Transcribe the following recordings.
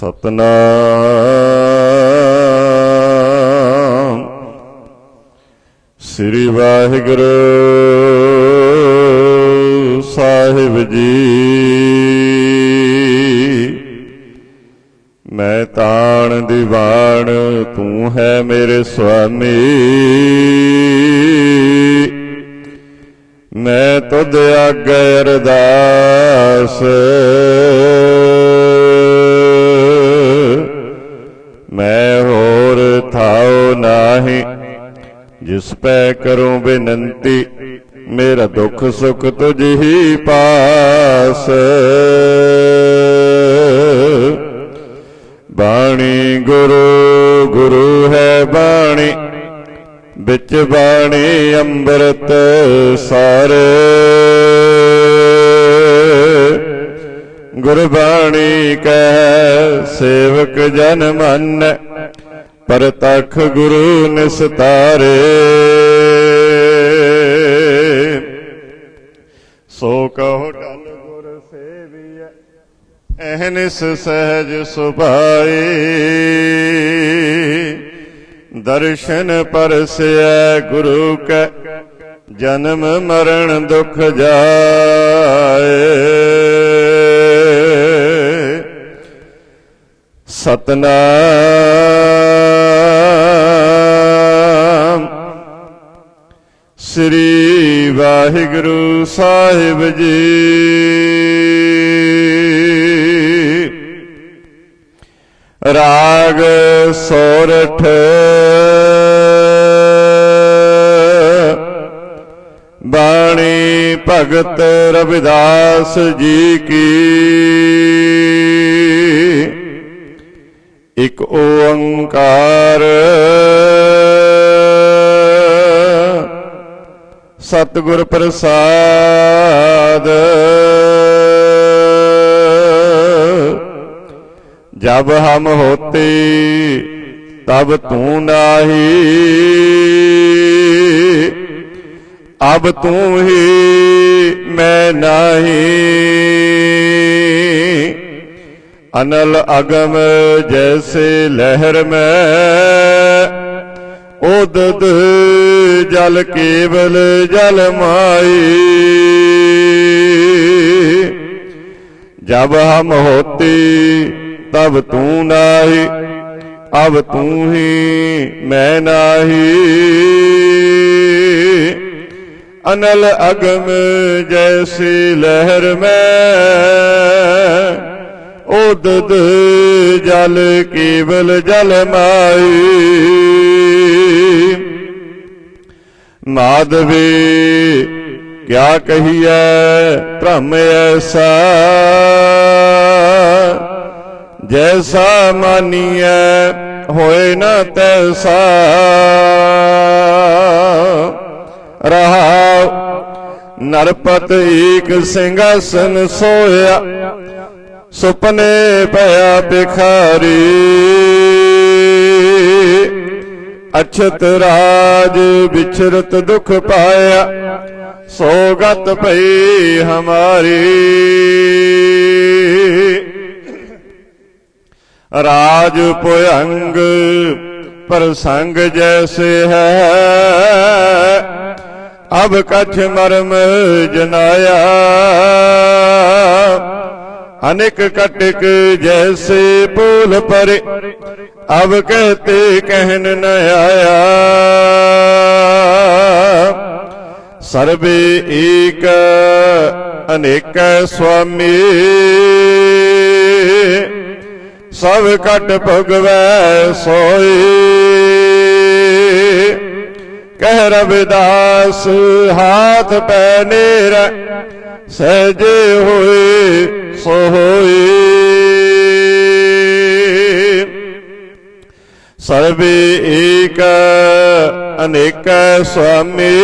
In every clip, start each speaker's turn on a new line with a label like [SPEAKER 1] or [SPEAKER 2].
[SPEAKER 1] ਸਤਨਾਮ। ਸ੍ਰੀ ਵਾਹਿਗੁਰੂ ਸਾਹਿਬ ਜੀ। ਮੈਂ ਤਾਣ ਦੀਵਾਨ, ਤੂੰ ਹੈ ਮੇਰੇ ਸੁਆਮੀ। ਮੈਂ ਤੁਧ ਆਗੇ ਅਰਦਾਸ। ਕਰੂੰ ਬੇਨੰਤੀ, ਮੇਰਾ ਦੁੱਖ ਸੁਖ ਤੁਝ ਹੀ ਪਾਸ। ਬਾਣੀ ਗੁਰੂ ਗੁਰੂ ਹੈ ਬਾਣੀ, ਵਿੱਚ ਬਾਣੀ ਅੰਮ੍ਰਿਤ ਸਾਰੇ। ਗੁਰਬਾਣੀ ਕਹਿ, ਸੇਵਕ ਜਨ ਮਨ ਪਰਤਖ ਗੁਰੂ ਨਿਸਤਾਰੇ। ਸੋ ਕਹੋ ਟਲ ਗੁਰ ਸੇਵੀਐ ਐਹਨਿਸ ਸਹਿਜ ਸੁਭਾਈ। ਦਰਸ਼ਨ ਪਰਸਿਐ ਗੁਰੂ ਕੈ, ਜਨਮ ਮਰਨ ਦੁਖ ਜਾਏ। ਸਤਨਾਮ ਸ੍ਰੀ ਵਾਹਿਗੁਰੂ ਸਾਹਿਬ ਜੀ। ਰਾਗ ਸੋਰਠ। ਬਾਣੀ ਭਗਤ ਰਵਿਦਾਸ ਜੀ ਕੀ। ਇਕ ਓੰਕਾਰ ਸਤਿਗੁਰ ਪ੍ਰਸਾਦ। ਜਬ ਹਮ ਹੋਤੇ, ਤਬ ਤੂੰ ਨਾਹੀ। ਅਬ ਤੂੰ ਹੀ ਮੈਂ ਨਹੀਂ। ਅਨਲ ਅਗਮ ਜੈਸੇ ਲਹਿਰ ਮੈਂ। ਉਦਦ ਜਲ ਕੇਵਲ ਜਲ ਮਾਈ। ਜਬ ਹਮ ਹੋਤੇ, ਤਬ ਤੂੰ ਨਾਹੀ, ਅਬ ਤੂੰ ਹੀ ਮੈਂ ਨਾਹੀ। ਅਨਲ ਅਗਮ ਜੈਸੀ ਲਹਿਰ ਮੈਂ ਉਦਦ ਜਲ ਕੇਵਲ ਜਲ ਮਾਈ। ਮਾਧਵੇ, ਕਿਆ ਕਹੀਐ ਭ੍ਰਮ ਐਸਾ? ਜੈਸਾ ਮਾਨੀਐ ਹੋਏ ਨਾ ਤੈਸਾ। ਰਹਾ ਨਰਪਤ ਏਕ ਸਿੰਘਾਸਨ ਸੋਇਆ। ਸੁਪਨੇ ਪਿਆ ਬਿਖਾਰੀ ਅਛਤ ਰਾਜ ਵਿਚਰਤ ਦੁਖ ਪਾਇਆ, ਸੋਗਤ ਭਈ ਹਮਾਰੀ। ਰਾਜ ਭੁਯੰਗ ਪ੍ਰਸੰਗ ਜੈਸੇ ਹੈ, ਅਬ ਕਛ ਮਰਮ ਜਨਾਇਆ। ਅਨੇਕ ਕਟਕ ਜੈਸੇ ਪੂਲ ਪਰੇ ਅਬ ਕਹਤੇ ਕਹਿਨ ਨ ਆਇਆ। ਸਰਬੇ ਏਕ ਅਨੇਕ ਸੁਆਮੀ, ਸਭ ਕਟ ਭਗਵੈ ਸੋਈ। ਕਹਿ ਰਵਿਦਾਸ, ਹਾਥ ਪੈ ਨੇਰ, ਸਹਜੇ ਹੋਏ। ਸੋ ਸਰਬੇ ਏਕ, ਅਨੇਕ ਸੁਆਮੀ।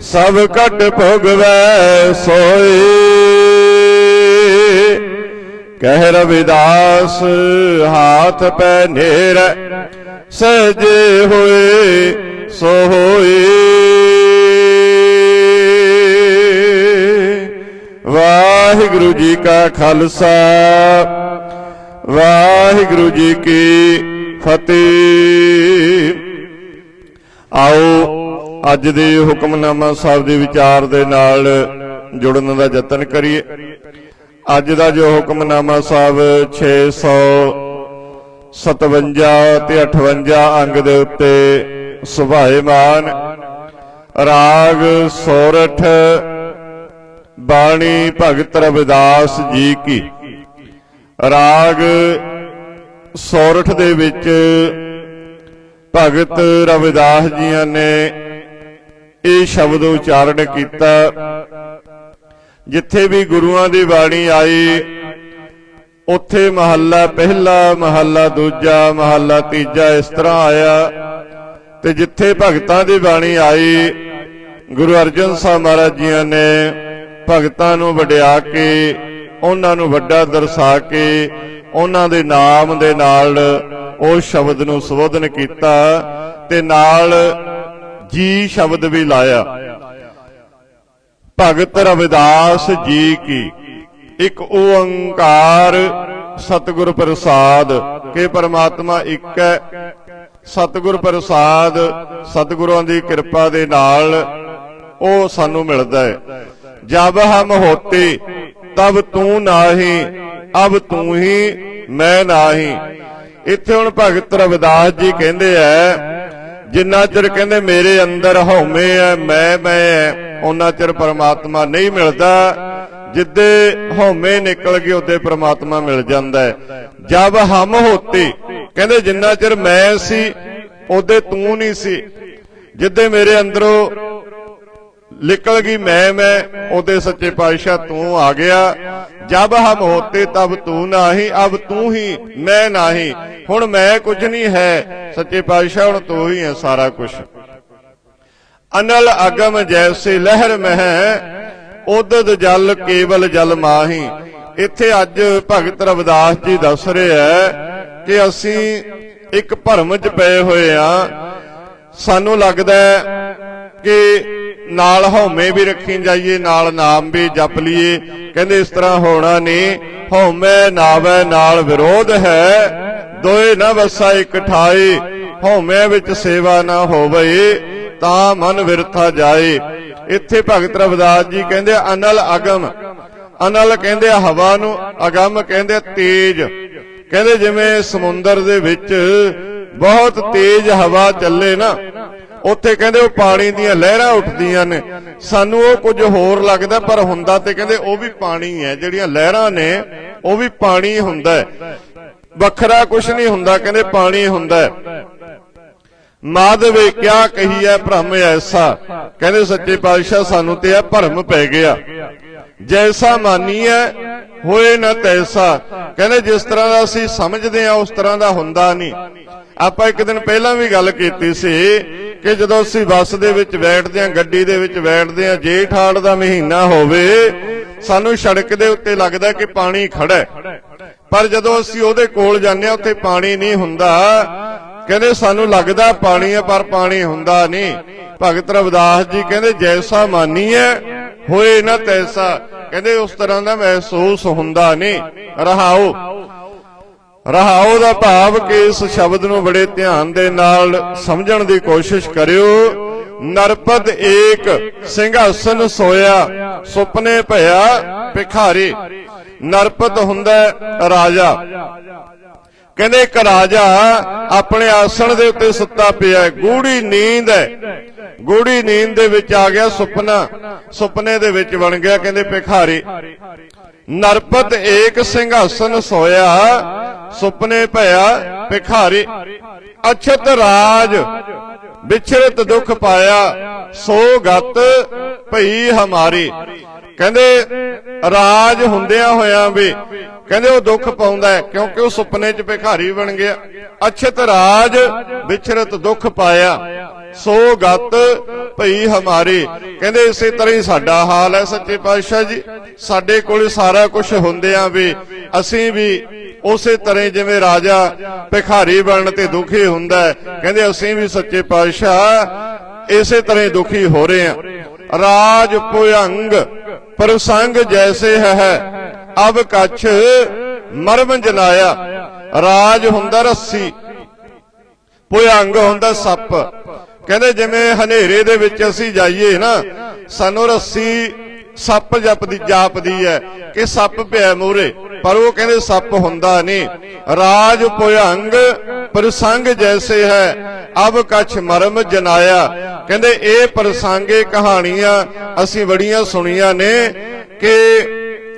[SPEAKER 1] ਸਭ ਕਟ ਭੋਗਵੈ ਸੋਏ। ਕਹਿ ਰਵਿਦਾਸ, ਹਾਥ ਪੈ ਨੇਰ। ਸਹਜੇ ਹੋਏ, ਸੋ ਹੋਏ। ਵਾਹਿਗੁਰੂ ਜੀ ਕਾ ਖਾਲਸਾ, ਵਾਹਿਗੁਰੂ ਜੀ ਕੀ ਫਤਿਹ। ਆਓ, ਅੱਜ ਦੇ ਹੁਕਮਨਾਮਾ ਸਾਹਿਬ ਦੇ ਵਿਚਾਰ ਦੇ ਨਾਲ ਜੁੜਨ ਦਾ ਯਤਨ ਕਰੀਏ। ਅੱਜ ਦਾ ਜੋ ਹੁਕਮਨਾਮਾ ਸਾਹਿਬ 657 ਤੇ 58 ਅੰਗ ਦੇ ਉੱਤੇ ਸੁਭਾਏਮਾਨ, ਰਾਗ, ਸੋਰਠ ਬਾਣੀ ਭਗਤ ਰਵਿਦਾਸ ਜੀ ਕੀ। ਰਾਗ ਸੌਰਠ ਦੇ ਵਿੱਚ ਭਗਤ ਰਵਿਦਾਸ ਜੀਆਂ ਨੇ ਇਹ ਸ਼ਬਦ ਉਚਾਰਨ ਕੀਤਾ। ਜਿੱਥੇ ਵੀ ਗੁਰੂਆਂ ਦੀ ਬਾਣੀ ਆਈ, ਉੱਥੇ ਮਹੱਲਾ ਪਹਿਲਾ, ਮਹੱਲਾ ਦੂਜਾ, ਮਹੱਲਾ ਤੀਜਾ ਇਸ ਤਰ੍ਹਾਂ ਆਇਆ। ਤੇ ਜਿੱਥੇ ਭਗਤਾਂ ਦੀ ਬਾਣੀ ਆਈ, ਗੁਰੂ ਅਰਜਨ ਸਾਹਿਬ ਮਹਾਰਾਜ ਜੀਆਂ ਨੇ ਭਗਤਾਂ ਨੂੰ ਵਡਿਆ ਕੇ, ਉਹਨਾਂ ਨੂੰ ਵੱਡਾ ਦਰਸਾ ਕੇ, ਉਹਨਾਂ ਦੇ ਨਾਮ ਦੇ ਨਾਲ ਉਹ ਸ਼ਬਦ ਨੂੰ ਸੰਬੋਧਨ ਕੀਤਾ ਤੇ ਨਾਲ ਜੀ ਸ਼ਬਦ ਵੀ ਲਾਇਆ। ਭਗਤ ਰਵਿਦਾਸ ਜੀ ਕੀ, ਇੱਕ ਓੰਕਾਰ ਸਤਿਗੁਰ ਪ੍ਰਸਾਦ, ਕੇ ਪਰਮਾਤਮਾ ਇੱਕ ਹੈ, ਸਤਿਗੁਰ ਪ੍ਰਸਾਦ ਸਤਿਗੁਰਾਂ ਦੀ ਕਿਰਪਾ ਦੇ ਨਾਲ ਉਹ ਸਾਨੂੰ ਮਿਲਦਾ ਹੈ। ਜਬ ਹਮ ਹੋਤੇ, ਤਬ ਤੂੰ ਨਾਹੀ, ਅਬ ਤੂੰ ਹੀ ਮੈਂ ਨਾਹੀ। ਇੱਥੇ ਹੁਣ ਭਗਤ ਰਵਿਦਾਸ ਜੀ ਕਹਿੰਦੇ ਐ, ਜਿੰਨਾ ਚਿਰ ਕਹਿੰਦੇ ਮੇਰੇ ਅੰਦਰ ਹਉਮੈ ਹੈ ਮੈਂ ਮੈਂ ਹੈ ਉਹਨਾਂ ਚਿਰ ਪਰਮਾਤਮਾ ਨਹੀਂ ਮਿਲਦਾ। ਜਿੱਦੇ ਹਉਮੈ ਨਿਕਲ ਗਈ, ਉਹਦੇ ਪਰਮਾਤਮਾ ਮਿਲ ਜਾਂਦਾ ਹੈ ਜਦ ਹਮ ਹੋਤੇ, ਕਹਿੰਦੇ ਜਿੰਨਾ ਚਿਰ ਮੈਂ ਸੀ, ਉਹਦੇ ਤੂੰ ਨਹੀਂ ਸੀ। ਜਿੱਦੇ ਮੇਰੇ ਅੰਦਰੋਂ ਨਿਕਲ ਗਈ, ਮੈਂ ਮੈਂ, ਉਹਦੇ ਸੱਚੇ ਪਾਤਸ਼ਾਹ ਤੂੰ ਆ ਗਿਆ। ਜਬ ਹਮ ਹੋਤੇ, ਤਬ ਤੂੰ ਨਾਹੀ, ਅਬ ਤੂੰ ਹੀ, ਮੈਂ ਨਾਹੀ। ਹੁਣ ਮੈਂ ਕੁਝ ਨਹੀਂ ਹੈ। ਸੱਚੇ ਪਾਤਸ਼ਾਹ, ਹੁਣ ਤੂੰ ਹੀ ਹੈ ਸਾਰਾ ਕੁਝ ਅਨਲ ਅਗਮ ਜੈਸੇ ਲਹਿਰ ਮਹਿ, ਉਦਦ ਜਲ ਕੇਵਲ ਜਲ ਮਾਹੀ। ਇੱਥੇ ਅੱਜ ਭਗਤ ਰਵਿਦਾਸ ਜੀ ਦੱਸ ਰਹੇ ਹੈ ਕਿ ਅਸੀਂ ਇੱਕ ਭਰਮ 'ਚ ਪਏ ਹੋਏ ਆ ਸਾਨੂੰ ਲੱਗਦਾ ਕਿ ਨਾਲ ਹਉਮੈ ਵੀ ਰੱਖੀ ਜਾਈਏ, ਨਾਲ ਨਾਮ ਵੀ ਜਪ ਲਈਏ। ਕਹਿੰਦੇ ਇਸ ਤਰ੍ਹਾਂ ਹੋਣਾ ਨਹੀਂ। ਹਉਮੈ ਨਾਵੈ ਨਾਲ ਵਿਰੋਧ ਹੈ। ਦੋਏ ਨਾ ਵਸਾ ਇਕ ਹਉਮੈ ਵਿੱਚ ਸੇਵਾ ਨਾ ਹੋਵੇ, ਤਾਂ ਮਨ ਵਿਰਥਾ ਜਾਏ। ਇੱਥੇ ਭਗਤ ਰਵਿਦਾਸ ਜੀ ਕਹਿੰਦੇ ਅਨਲ ਅਗਮ। ਅਨਲ ਕਹਿੰਦੇ ਹਵਾ ਨੂੰ ਅਗਮ ਕਹਿੰਦੇ ਤੇਜ। ਕਹਿੰਦੇ ਜਿਵੇਂ ਸਮੁੰਦਰ ਦੇ ਵਿੱਚ ਬਹੁਤ ਤੇਜ਼ ਹਵਾ ਚੱਲੇ ਨਾ ਉੱਥੇ ਕਹਿੰਦੇ ਉਹ ਪਾਣੀ ਦੀਆਂ ਲਹਿਰਾਂ ਉੱਠਦੀਆਂ ਨੇ। ਸਾਨੂੰ ਉਹ ਕੁਝ ਹੋਰ ਲੱਗਦਾ, ਪਰ ਹੁੰਦਾ ਤੇ ਕਹਿੰਦੇ ਉਹ ਵੀ ਪਾਣੀ ਹੈ। ਜਿਹੜੀਆਂ ਲਹਿਰਾਂ ਨੇ, ਉਹ ਵੀ ਪਾਣੀ ਹੁੰਦਾ ਹੈ। ਵੱਖਰਾ ਕੁਝ ਨਹੀਂ ਹੁੰਦਾ, ਕਹਿੰਦੇ ਪਾਣੀ ਹੁੰਦਾ ਹੈ। ਮਾਧਵੇ ਕਿਆ ਕਹੀ ਹੈ ਭ੍ਰਮ ਐਸਾ? ਕਹਿੰਦੇ ਸੱਚੇ ਪਾਤਸ਼ਾਹ, ਸਾਨੂੰ ਤੇ ਇਹ ਭਰਮ ਪੈ ਗਿਆ। ਜੈਸਾ ਮਾਨੀਐ ਹੋਏ ਨਾ ਤੈਸਾ। ਕਹਿੰਦੇ ਜਿਸ ਤਰ੍ਹਾਂ ਦਾ ਅਸੀਂ ਸਮਝਦੇ ਆ ਉਸ ਤਰ੍ਹਾਂ ਦਾ ਹੁੰਦਾ ਨਹੀਂ। ਆਪਾਂ ਇੱਕ ਦਿਨ ਪਹਿਲਾਂ ਵੀ ਗੱਲ ਕੀਤੀ ਸੀ ਕਿ ਜਦੋਂ ਅਸੀਂ ਬੱਸ ਦੇ ਵਿੱਚ ਬੈਠਦੇ ਆ ਗੱਡੀ ਦੇ ਵਿੱਚ ਬੈਠਦੇ ਆ ਜੇਠ ਹਾੜ ਦਾ ਮਹੀਨਾ ਹੋਵੇ, ਸਾਨੂੰ ਸੜਕ ਦੇ ਉੱਤੇ ਲੱਗਦਾ ਕਿ ਪਾਣੀ ਖੜਾ ਪਰ ਜਦੋਂ ਅਸੀਂ ਉਹਦੇ ਕੋਲ ਜਾਂਦੇ ਆ ਉੱਥੇ ਪਾਣੀ ਨਹੀਂ ਹੁੰਦਾ। ਕਹਿੰਦੇ ਸਾਨੂੰ ਲੱਗਦਾ ਪਾਣੀ ਹੈ, ਪਰ ਪਾਣੀ ਹੁੰਦਾ ਨਹੀਂ। ਭਗਤ ਰਵਿਦਾਸ ਜੀ ਕਹਿੰਦੇ, ਜੈਸਾ ਮਾਨੀ ਹੈ ਹੋਏ ਨਾ ਤੈਸਾ। ਕਹਿੰਦੇ ਉਸ ਤਰ੍ਹਾਂ ਦਾ ਮਹਿਸੂਸ ਹੁੰਦਾ ਨਹੀਂ। ਰਹਾਓ। ਰਹਾਓ ਦਾ ਭਾਵ ਕਿ ਇਸ ਸ਼ਬਦ ਨੂੰ ਬੜੇ ਧਿਆਨ ਦੇ ਨਾਲ ਸਮਝਣ ਦੀ ਕੋਸ਼ਿਸ਼ ਕਰਿਓ। ਨਰਪਤ ਏਕ ਸਿੰਘਾਸਨ ਸੋਇਆ, ਸੁਪਨੇ ਭਇਆ ਭਿਖਾਰੀ। ਨਰਪਤ ਹੁੰਦਾ ਰਾਜਾ। ਕਹਿੰਦੇ ਇੱਕ ਰਾਜਾ ਆਪਣੇ ਆਸਣ ਦੇ ਉੱਤੇ ਸੁੱਤਾ ਪਿਆ ਗੂੜੀ ਨੀਂਦ ਹੈ। ਗੂੜੀ ਨੀਂਦ ਦੇ ਵਿੱਚ ਆ ਗਿਆ ਸੁਪਨਾ। ਸੁਪਨੇ ਦੇ ਵਿੱਚ ਬਣ ਗਿਆ ਕਹਿੰਦੇ ਭਿਖਾਰੀ। ਨਰਪਤ ਏਕ ਸਿੰਘਾਸਨ ਸੋਇਆ। ਸੁਪਨੇ ਭਇਆ ਭਿਖਾਰੀ। ਅਛਤ ਰਾਜ। ਵਿਛੜਤ ਦੁਖ ਪਾਇਆ। ਸੋ ਗਤ ਭਈ ਹਮਾਰੀ। ਕਹਿੰਦੇ ਰਾਜ ਹੁੰਦਿਆਂ ਹੋਇਆਂ ਵੀ ਕਹਿੰਦੇ ਉਹ ਦੁੱਖ ਪਾਉਂਦਾ ਹੈ, ਕਿਉਂਕਿ ਉਹ ਸੁਪਨੇ 'ਚ ਭਿਖਾਰੀ ਬਣ ਗਿਆ। ਅਛਤ ਰਾਜ ਵਿਛੜਤ ਦੁੱਖ ਪਾਇਆ। ਸੋ ਗਤ ਭਈ ਹਮਾਰੀ। ਕਹਿੰਦੇ ਇਸੇ ਤਰ੍ਹਾਂ ਹੀ ਸਾਡਾ ਹਾਲ ਹੈ ਸੱਚੇ ਪਾਤਸ਼ਾਹ ਜੀ। ਸਾਡੇ ਕੋਲ ਸਾਰਾ ਕੁਝ ਹੁੰਦਿਆਂ ਵੀ ਅਸੀਂ ਵੀ ਉਸੇ ਤਰ੍ਹਾਂ ਜਿਵੇਂ ਰਾਜਾ ਭਿਖਾਰੀ ਬਣਨ ਤੇ ਦੁਖੀ ਹੁੰਦਾ ਕਹਿੰਦੇ ਅਸੀਂ ਵੀ ਸੱਚੇ ਪਾਤਸ਼ਾਹ ਇਸੇ ਤਰ੍ਹਾਂ ਦੁਖੀ ਹੋ ਰਹੇ ਹਾਂ। ਰਾਜ ਭੁਯੰਗ ਪ੍ਰਸੰਗ ਜੈਸੇ ਹੈ ਅਬ ਕਛ ਮਰਮ ਜਨਾਇਆ। ਰਾਜ ਹੁੰਦਾ ਰੱਸੀ। ਭੁਯੰਗ ਹੁੰਦਾ ਸੱਪ। ਕਹਿੰਦੇ ਜਿਵੇਂ ਹਨੇਰੇ ਦੇ ਵਿੱਚ ਅਸੀਂ ਜਾਈਏ ਨਾ, ਸਾਨੂੰ ਰੱਸੀ ਸੱਪ ਜਪਦੀ, ਜਾਪਦੀ ਹੈ ਕਿ ਸੱਪ ਪਿਆ ਮੂਰੇ। ਪਰ ਉਹ ਕਹਿੰਦੇ ਸੱਪ ਹੁੰਦਾ ਨਹੀਂ। ਰਾਜ ਭੁਯੰਗ ਪ੍ਰਸੰਗ ਜੈਸੇ ਹੈ। ਅਬ ਕਛ ਮਰਮ ਜਨਾਇਆ। ਕਹਿੰਦੇ ਇਹ ਪ੍ਰਸੰਗੇ ਕਹਾਣੀਆਂ ਅਸੀਂ ਬੜੀਆਂ ਸੁਣੀਆਂ ਨੇ ਕਿ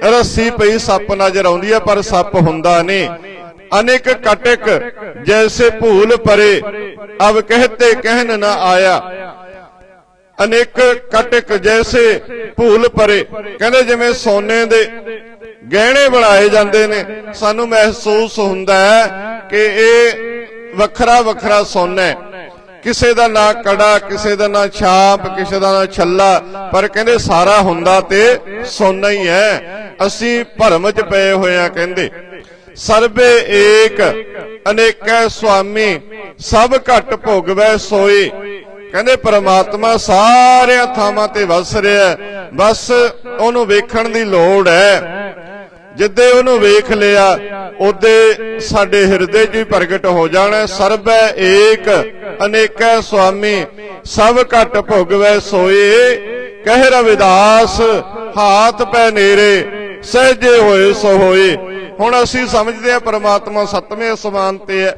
[SPEAKER 1] ਰੱਸੀ ਪਈ ਸੱਪ ਨਜ਼ਰ ਆਉਂਦੀ ਹੈ, ਪਰ ਸੱਪ ਹੁੰਦਾ ਨਹੀਂ। ਅਨੇਕ ਕਟਕ ਜੈਸੇ ਭੂਲ ਪਰੇ। ਅਬ ਕਹਤੇ ਕਹਿਣ ਨਾ ਆਇਆ। ਅਨੇਕ ਕਟਕ ਜੈਸੇ ਭੂਲ ਪਰੇ ਕਹਿੰਦੇ ਜਿਵੇਂ ਸੋਨੇ ਦੇ ਗਹਿਣੇ ਬਣਾਏ ਜਾਂਦੇ ਨੇ, ਸਾਨੂੰ ਮਹਿਸੂਸ ਹੁੰਦਾ ਹੈ ਕਿ ਇਹ ਵੱਖਰਾ ਵੱਖਰਾ ਸੋਨਾ ਹੈ। ਕਿਸੇ ਦਾ ਨਾਂ ਕੜਾ, ਕਿਸੇ ਦਾ ਨਾਂ ਛਾਪ, ਕਿਸੇ ਦਾ ਨਾਂ ਛੱਲਾ, ਪਰ ਕਹਿੰਦੇ ਸਾਰਾ ਹੁੰਦਾ ਤੇ ਸੋਨਾ ਹੀ ਹੈ। ਅਸੀਂ ਭਰਮ ਚ ਪਏ ਹੋਏ ਆ ਕਹਿੰਦੇ। ਸਰਬੇ ਏਕ, ਅਨੇਕੈ ਸੁਆਮੀ, ਸਭ ਘਟ ਭੋਗਵੈ ਸੋਈ ਕਹਿੰਦੇ ਪ੍ਰਮਾਤਮਾ ਸਾਰਿਆਂ ਥਾਵਾਂ ਤੇ ਵਸ ਰਿਹਾ ਬਸ ਉਹਨੂੰ ਵੇਖਣ ਦੀ ਲੋੜ ਹੈ। ਜਿੱਦੇ ਉਹਨੂੰ ਵੇਖ ਲਿਆ, ਉਹਦੇ ਸਾਡੇ ਹਿਰਦੇ 'ਚ ਵੀ ਪ੍ਰਗਟ ਹੋ ਜਾਣਾ ਸਰਬੈ ਏਕ, ਅਨੇਕੈ ਸੁਆਮੀ, ਸਭ ਘਟ ਭੁਗਵੈ ਸੋਏ। ਕਹਿ ਰਵਿਦਾਸ, ਹਾਥ ਪੈ ਨੇਰੇ, ਸਹਜੇ ਹੋਏ ਸੋ ਹੋਏ। ਹੁਣ ਅਸੀਂ ਸਮਝਦੇ ਹਾਂ ਪ੍ਰਮਾਤਮਾ ਸਤਵੇਂ ਅਸਮਾਨ ਤੇ ਹੈ।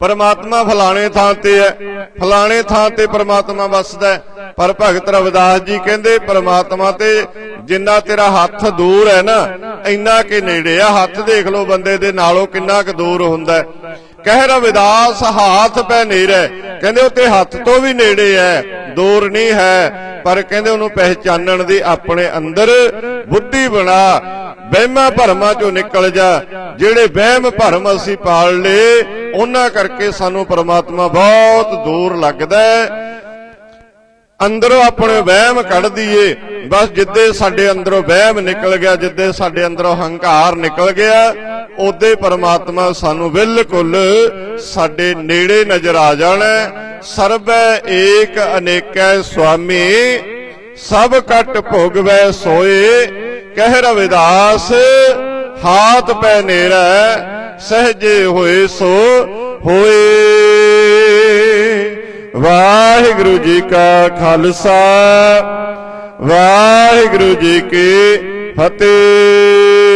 [SPEAKER 1] ਪਰਮਾਤਮਾ ਫਲਾਣੇ ਥਾਂ ਤੇ ਹੈ। ਫਲਾਣੇ ਥਾਂ ਤੇ ਪਰਮਾਤਮਾ ਵੱਸਦਾ ਪਰ ਭਗਤ ਰਵਿਦਾਸ ਜੀ ਕਹਿੰਦੇ, ਪਰਮਾਤਮਾ ਤੇ ਜਿੰਨਾ ਤੇਰਾ ਹੱਥ ਦੂਰ ਹੈ ਨਾ, ਇੰਨਾ ਕਿ ਨੇੜੇ ਆ। ਹੱਥ ਦੇਖ ਲਓ ਬੰਦੇ ਦੇ ਨਾਲੋਂ ਕਿੰਨਾ ਕੁ ਦੂਰ ਹੁੰਦਾ ਕਹਿ ਰਵਿਦਾਸ, ਹਾਥ ਪੈ ਨੇੜੇ ਕਹਿੰਦੇ ਉਹ ਤੇ ਹੱਥ ਤੋਂ ਵੀ ਨੇੜੇ ਹੈ, ਦੂਰ ਨਹੀਂ ਹੈ। ਪਰ ਕਹਿੰਦੇ ਉਹਨੂੰ ਪਹਿਚਾਨਣ ਦੀ ਆਪਣੇ ਅੰਦਰ ਬੁੱਧੀ ਬਣਾ। ਵਹਿਮਾਂ ਭਰਮਾਂ ਚੋਂ ਨਿਕਲ ਜਾ। ਜਿਹੜੇ ਵਹਿਮ ਭਰਮ ਅਸੀਂ ਪਾਲ ਲਏ ਉਹਨਾਂ ਕਰਕੇ ਸਾਨੂੰ ਪਰਮਾਤਮਾ ਬਹੁਤ ਦੂਰ ਲੱਗਦਾ ਹੈ। ਅੰਦਰੋਂ ਆਪਣੇ ਵਹਿਮ ਕੱਢ ਦਈਏ। ਬਸ ਜਿੱਦੇ ਸਾਡੇ ਅੰਦਰੋਂ ਵਹਿਮ ਨਿਕਲ ਗਿਆ, ਜਿੱਦੇ ਸਾਡੇ ਅੰਦਰੋਂ ਹੰਕਾਰ ਨਿਕਲ ਗਿਆ, ਉਹਦੇ ਪਰਮਾਤਮਾ ਸਾਨੂੰ ਬਿਲਕੁਲ ਸਾਡੇ ਨੇੜੇ ਨਜ਼ਰ ਆ ਜਾਣਾ ਹੈ। ਸਰਬੈ ਏਕ ਅਨੇਕੈ ਸੁਆਮੀ, ਸਭ ਕਟ ਭੋਗਵੈ ਸੋਏ। ਕਹਿ ਰਵਿਦਾਸ, ਹਾਥ ਪੈ ਨੇਰਾ ਸਹਜੇ ਹੋਏ ਸੋ ਹੋਏ। ਵਾਹਿਗੁਰੂ ਜੀ ਕਾ ਖਾਲਸਾ ਵਾਹਿਗੁਰੂ ਜੀ ਕੀ ਫਤਿਹ।